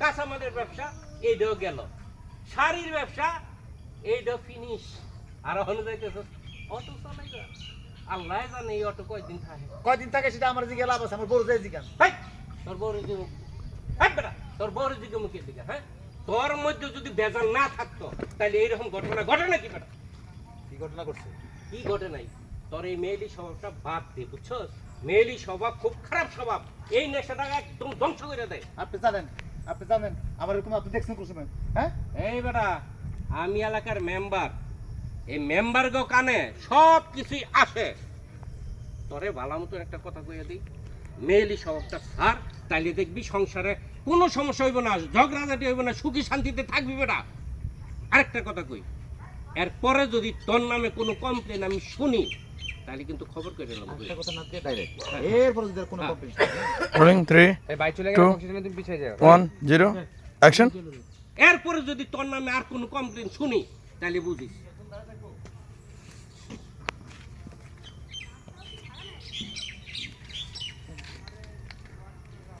কাঁচামালের ব্যবসা এই এইটাও গেল। শাড়ির ব্যবসা এই এইটাও ফিনিশ আর ওখানে যাইতেছ অটো চালাইবা আল্লাহ জানে এই অটো কয়দিন থাকে। কয়দিন থাকে সেটা আমার দিকে লাভ আছে আমার বড় যাই জিগান তোর বউর দিকে হাই বেটা তোর বউর দিকে মুখের দিকে হ্যাঁ তোর মধ্যে যদি বেজাল না থাকতো তাহলে এইরকম ঘটনা ঘটে নাকি বেটা? কি ঘটনা করছে কি ঘটে নাই? তোর এই মেয়েলি স্বভাবটা বাদ দে বুঝছস? মেয়েলি স্বভাব খুব খারাপ স্বভাব। এই নেশাটাকে একদম ধ্বংস করে দেয় আপনি জানেন আপনি জানেন, আমার এরকম আপনি দেখছেন কোন হ্যাঁ? এই বেটা, আমি এলাকার মেম্বার এই মেম্বার গো কানে সব কিছুই আসে। তোরে ভালো মতো একটা কথা কইয়া দিই। মেয়েলি স্বভাবটা সার তাইলে দেখবি সংসারে কোনো সমস্যা হইব না, ঝগড়াঝাটি হইব না, সুখী শান্তিতে থাকবি বেটা। আরেকটা কথা কই, এরপরে যদি তোর নামে কোনো কমপ্লেন আমি শুনি তাহলে কিন্তু খবর করে নেব একটা কথা না দিয়ে ডাইরেক্ট এরপর যদি কোনো হ্যাঁ। কমপ্লেন Rolling এই বাই চলে গেল অক্সিজেনে তুমি পিছিয়ে যাও। one, zero. অ্যাকশন এরপরে যদি তোর নামে আর কোনো কমপ্লেন শুনি তাহলে বুঝিস।